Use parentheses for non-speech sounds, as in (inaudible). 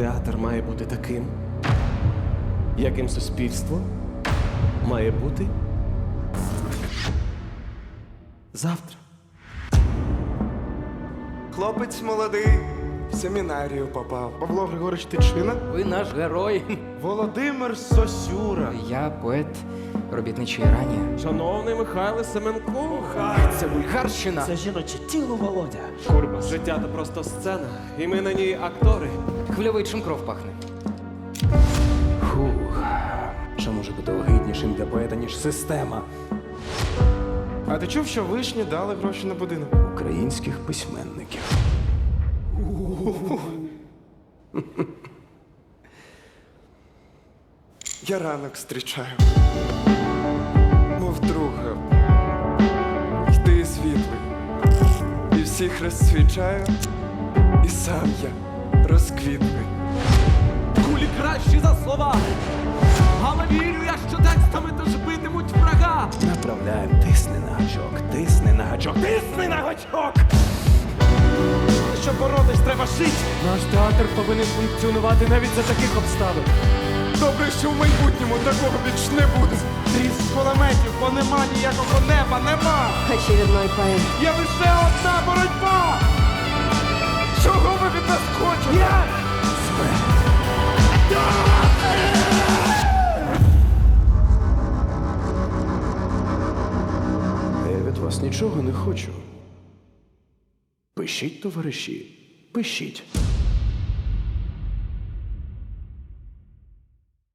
театр має бути таким, яким суспільство має бути завтра. Хлопець молодий, в семінарію попав. Павло Григорович Тичина, Ви наш герой. Володимир Сосюра. Я поет робітничої рані. Шановний Михайло Семенко, Це вульгарщина. це жіноче тіло Володя. Курба, життя то просто сцена, і ми на ній актори. Хвильовий чим кров пахне. Фух. Що може бути огиднішим для поета, ніж система А ти чув, що вишні дали гроші на будинок? українських письменників? (laughs) Я ранок зустрічаю. Мов друга. Йди світлий. І всіх розсвічаю. І сам я розквітлий. Кулі кращі за слова. Але вірю я, що текстами тож битимуть врага. Направляємо, тисни на гачок, тисни на гачок, тисни на гачок! Жити. Наш театр повинен функціонувати навіть за таких обставин. Добре, що в майбутньому такого більш не буде. Тріск кулеметів, бо нема ніякого неба, нема! Очередной поэт. Є лише одна боротьба! Чого ви від нас хочете? Я від вас нічого не хочу. Пишіть, товариші, пишіть.